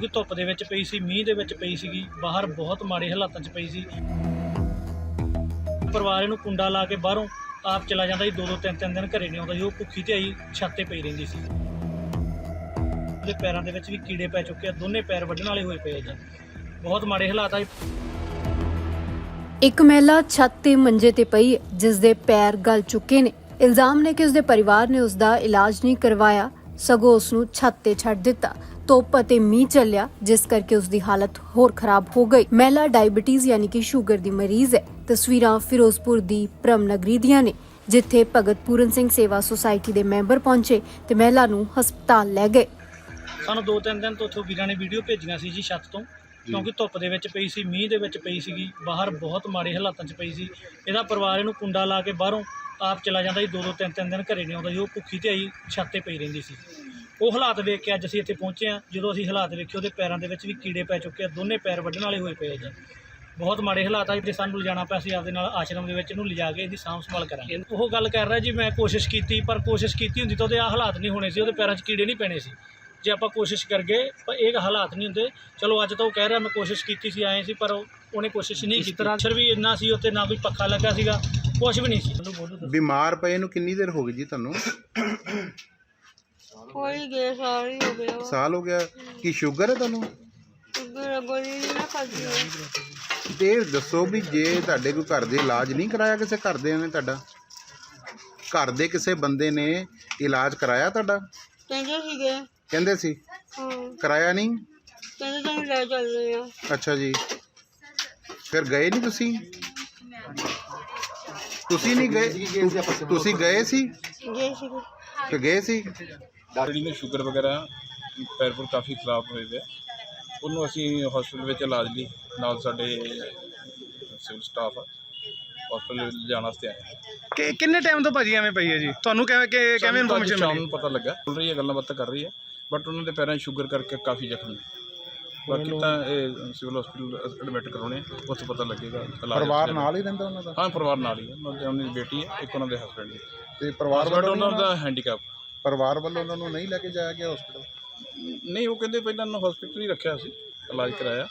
ਕਿਉਂਕਿ ਧੁੱਪ ਦੇ ਵਿੱਚ ਪਈ ਸੀ, ਮੀਂਹ ਦੇ ਵਿੱਚ ਪਈ ਸੀਗੀ, ਬਾਹਰ ਬਹੁਤ ਮਾੜੇ ਹਾਲਾਤਾਂ 'ਚ ਪਈ ਸੀ। ਪਰਿਵਾਰ ਇਹਨੂੰ ਕੁੰਡਾ ਲਾ ਕੇ ਬਾਹਰੋਂ ਆਪ ਚਲਾ ਜਾਂਦਾ ਸੀ ਦੋ ਦੋ ਤਿੰਨ ਤਿੰਨ ਦਿਨ ਘਰੇ ਨਹੀਂ ਆਉਂਦਾ ਸੀ, ਉਹ ਭੁੱਖੀ ਤੇ ਆਈ, ਛੱਤ ਤੇ ਪਈ ਰਹਿੰਦੀ ਸੀ। ਉਹਦੇ ਪੈਰਾਂ ਦੇ ਵਿੱਚ ਵੀ ਕੀੜੇ ਪੈ ਚੁੱਕੇ ਆ, ਦੋਨੇ ਪੈਰ ਵੱਢਣ ਵਾਲੇ ਹੋਏ ਪਏ ਆ ਬਹੁਤ ਮਾੜੇ ਹਾਲਾਤ ਆ ਇੱਕ ਮਹਿਲਾ ਛੱਤ ਤੇ ਮੰਜੇ ਤੇ ਪਈ ਹੈ ਜਿਸ ਦੇ ਪੈਰ ਗਲ ਚੁੱਕੇ ਨੇ। ਇਲਜ਼ਾਮ ਨੇ ਕਿ ਉਸ ਦੇ ਪਰਿਵਾਰ ਨੇ ਉਸ ਦਾ ਇਲਾਜ ਨਹੀਂ ਕਰਵਾਇਆ, ਸਗੋਂ ਉਸ ਨੂੰ ਛੱਤ ਤੇ ਛੱਡ ਦਿੱਤਾ। ਧੁੱਪ ਅਤੇ ਮੀਂਹ ਚੱਲਿਆ ਜਿਸ ਕਰਕੇ ਉਸ ਦੀ ਹਾਲਤ ਹੋਰ ਖਰਾਬ ਹੋ ਗਈ। ਮਹਿਲਾ ਡਾਇਬੀਟੀਜ਼ ਯਾਨੀ ਕਿ ਸ਼ੂਗਰ ਦੀ ਮਰੀਜ਼ ਹੈ। ਤਸਵੀਰਾਂ ਫਿਰੋਜ਼ਪੁਰ ਦੀ ਪ੍ਰਮ ਨਗਰੀ ਦੀਆਂ ਨੇ ਜਿੱਥੇ ਭਗਤ ਪੂਰਨ ਸਿੰਘ ਸੇਵਾ ਸੁਸਾਇਟੀ ਦੇ ਮੈਂਬਰ ਪਹੁੰਚੇ ਤੇ ਮਹਿਲਾ ਨੂੰ ਹਸਪਤਾਲ ਲੈ ਗਏ। ਸਾਨੂੰ ਦੋ ਤਿੰਨ ਦਿਨ ਤੋਂ ਉੱਥੋਂ ਵੀਰਾਂ ਨੇ ਵੀਡੀਓ ਭੇਜੀਆਂ ਸੀ ਜੀ ਛੱਤ ਤੋਂ ਕਿਉਂਕਿ ਧੁੱਪ ਦੇ ਵਿੱਚ ਪਈ ਸੀ ਮੀਂਹ ਦੇ ਵਿੱਚ ਪਈ ਸੀਗੀ ਬਾਹਰ ਬਹੁਤ ਮਾੜੇ ਹਾਲਾਤਾਂ 'ਚ ਪਈ ਸੀ। ਇਹਦਾ ਪਰਿਵਾਰ ਇਹਨੂੰ ਕੁੰਡਾ ਲਾ ਕੇ ਬਾਹਰੋਂ ਆਪ ਚਲਾ ਜਾਂਦਾ ਸੀ ਦੋ ਦੋ ਤਿੰਨ ਤਿੰਨ ਦਿਨ ਘਰੇ ਨਹੀਂ ਆਉਂਦਾ ਸੀ। ਉਹ ਭੁੱਖੀ ਤੇ ਆਈ ਛੱਤ ਤੇ ਪਈ ਰਹਿੰਦੀ ਸੀ। ਉਹ ਹਾਲਾਤ ਵੇਖ ਕੇ ਅੱਜ ਅਸੀਂ ਇੱਥੇ ਪਹੁੰਚੇ ਆ ਜਦੋਂ ਅਸੀਂ ਹਾਲਾਤ ਵੇਖੇ ਉਹਦੇ ਪੈਰਾਂ ਦੇ ਵਿੱਚ ਵੀ ਕੀੜੇ ਪੈ ਚੁੱਕੇ ਆ। ਦੋਨੇ ਪੈਰ ਵੱਢਣ ਵਾਲੇ ਹੋਏ ਪਏ ਆ ਜੀ। ਬਹੁਤ ਮਾੜੇ ਹਾਲਾਤ ਆ। ਜੇ ਸਾਨੂੰ ਲਿਜਾਣਾ ਪਿਆ ਸੀ ਆਪਦੇ ਨਾਲ ਆਸ਼ਰਮ ਦੇ ਵਿੱਚ ਇਹਨੂੰ ਲਿਜਾ ਕੇ ਇਹਦੀ ਸਾਂਭ ਸੰਭਾਲ ਕਰਾਂਗੇ। ਉਹ ਗੱਲ ਕਰ ਰਿਹਾ ਜੀ ਮੈਂ ਕੋਸ਼ਿਸ਼ ਕੀਤੀ ਪਰ ਕੋਸ਼ਿਸ਼ ਕੀਤੀ ਹੁੰਦੀ ਤਾਂ ਉਹਦੇ ਆ ਹਾਲਾਤ ਨਹੀਂ ਹੋਣੇ ਸੀ। ਉਹਦੇ ਪੈਰਾਂ 'ਚ ਕੀੜੇ ਨਹੀਂ ਪੈਣੇ ਸੀ। ਜੇ ਆਪਾਂ ਕੋਸ਼ਿਸ਼ ਕਰ ਗਏ ਪਰ ਇਹ ਹਾਲਾਤ ਨਹੀਂ ਹੁੰਦੇ। ਚਲੋ ਅੱਜ ਤਾਂ ਉਹ ਕਹਿ ਰਿਹਾ ਮੈਂ ਕੋਸ਼ਿਸ਼ ਕੀਤੀ ਸੀ ਆਏ ਸੀ ਪਰ ਉਹ- ਉਹਨੇ ਕੋਸ਼ਿਸ਼ ਨਹੀਂ ਕੀਤੀ। ਅਕਸਰ ਵੀ ਇੰਨਾ ਸੀ ਉੱਤੇ ਨਾ ਕੋਈ ਪੱਖਾ ਲੱਗਾ ਸੀਗਾ। ਕੁਝ ਵੀ ਨਹੀਂ ਸੀ। ਬਿਮਾਰ ਪਏ ਨੂੰ ਕਿੰਨੀ ਦੇਰ ਹੋ ਗਈ ਜੀ ਤੁਹਾਨੂੰ? ਹੋਈ ਗਏ ਸਾਰੀ ਹੋ ਗਿਆ। ਸਾਲ ਹੋ ਗਿਆ ਕੀ ਸ਼ੂਗਰ ਹੈ ਤੁਹਾਨੂੰ? ਸ਼ੂਗਰ ਗੋਲੀ ਨੀ ਨਾ ਖਾਦੀ। ਤੇ ਦੱਸੋ ਵੀ ਜੇ ਤੁਹਾਡੇ ਕੋਈ ਘਰ ਦੇ ਇਲਾਜ ਨਹੀਂ ਕਰਾਇਆ ਕਿਸੇ ਘਰ ਦੇ ਨੇ ਤੁਹਾਡਾ? ਘਰ ਦੇ ਕਿਸੇ ਬੰਦੇ ਨੇ ਇਲਾਜ ਕਰਾਇਆ ਤੁਹਾਡਾ? ਕਹਿੰਦੇ ਸੀਗੇ। ਕਹਿੰਦੇ ਸੀ? ਹਾਂ। ਕਰਾਇਆ ਨਹੀਂ? ਕਹਿੰਦੇ ਤੁਹਾਨੂੰ ਲੈ ਚੱਲਦੇ ਆ। ਅੱਛਾ ਜੀ। ਫਿਰ ਗਏ ਨਹੀਂ ਤੁਸੀਂ? ਤੁਸੀਂ ਨਹੀਂ ਗਏ? ਤੁਸੀਂ ਗਏ ਸੀ? ਗਏ ਸੀਗੇ। ਕਿ ਗਏ ਸੀ? ਜਿਹੜੀ ਨੇ ਸ਼ੂਗਰ ਵਗੈਰਾ ਪੈਰ ਪੁਰ ਕਾਫੀ ਖਰਾਬ ਹੋਏ ਵੇ ਆ। ਉਹਨੂੰ ਅਸੀਂ ਹਸਪੀਟਲ ਵਿੱਚ ਇਲਾਜ ਲਈ ਨਾਲ ਸਾਡੇ ਸਿਵਲ ਸਟਾਫ ਹਸਪੀਟਲ ਜਾਣ ਵਾਸਤੇ ਆਏ। ਕਿ ਕਿੰਨੇ ਟਾਈਮ ਤੋਂ ਭਾਜੀ ਐਵੇਂ ਪਈ ਹੈ ਜੀ? ਤੁਹਾਨੂੰ ਕਿਵੇਂ ਕਿ- ਕਿਵੇਂ ਇਨਫੋਰਮੇਸ਼ਨ ਮਿਲੀ? ਨੂੰ ਪਤਾ ਲੱਗਾ। ਬੋਲ ਰਹੀ ਹੈ ਗੱਲਾਂ ਬਾਤਾਂ ਕਰ ਰਹੀ ਹੈ ਬਟ ਉਹਨਾਂ ਦੇ ਪੈਰਾਂ 'ਚ ਸ਼ੂਗਰ ਕਰਕੇ ਕਾਫੀ ਜ਼ਖਮ ਨੇ ਬਾਕੀ ਤਾਂ ਇਹ ਸਿਵਲ ਹਸਪੀਟਲ ਐਡਮਿਟ ਕਰਾਉਣੇ ਆ, ਉੱਥੇ ਪਤਾ ਲੱਗੇਗਾ ਇਲਾਜ ਪਰਿਵਾਰ ਨਾਲ ਹੀ ਰਹਿੰਦਾ ਉਹਨਾਂ ਦਾ? ਹਾਂ ਪਰਿਵਾਰ ਨਾਲ ਹੀ ਹੈ। ਉਹਨਾਂ ਦੀ ਉਹਨਾਂ ਦੀ ਬੇਟੀ ਹੈ ਇੱਕ ਉਹਨਾਂ ਦੇ ਹਸਬੰਡ ਹੈ ਤੇ ਪਰਿਵਾਰ ਉਹਨਾਂ ਦਾ ਹੈਂਡੀਕੈਪ ਪਰਿਵਾਰ ਵੱਲੋਂ ਉਹਨਾਂ ਨੂੰ ਨਹੀਂ ਲੈ ਕੇ ਜਾਇਆ ਗਿਆ ਹਸਪੀਟਲ ਨਹੀਂ, ਉਹ ਕਹਿੰਦੇ ਪਹਿਲਾਂ ਉਹਨੂੰ ਹਸਪੀਟਲ ਹੀ ਰੱਖਿਆ ਸੀ, ਇਲਾਜ ਕਰਾਇਆ।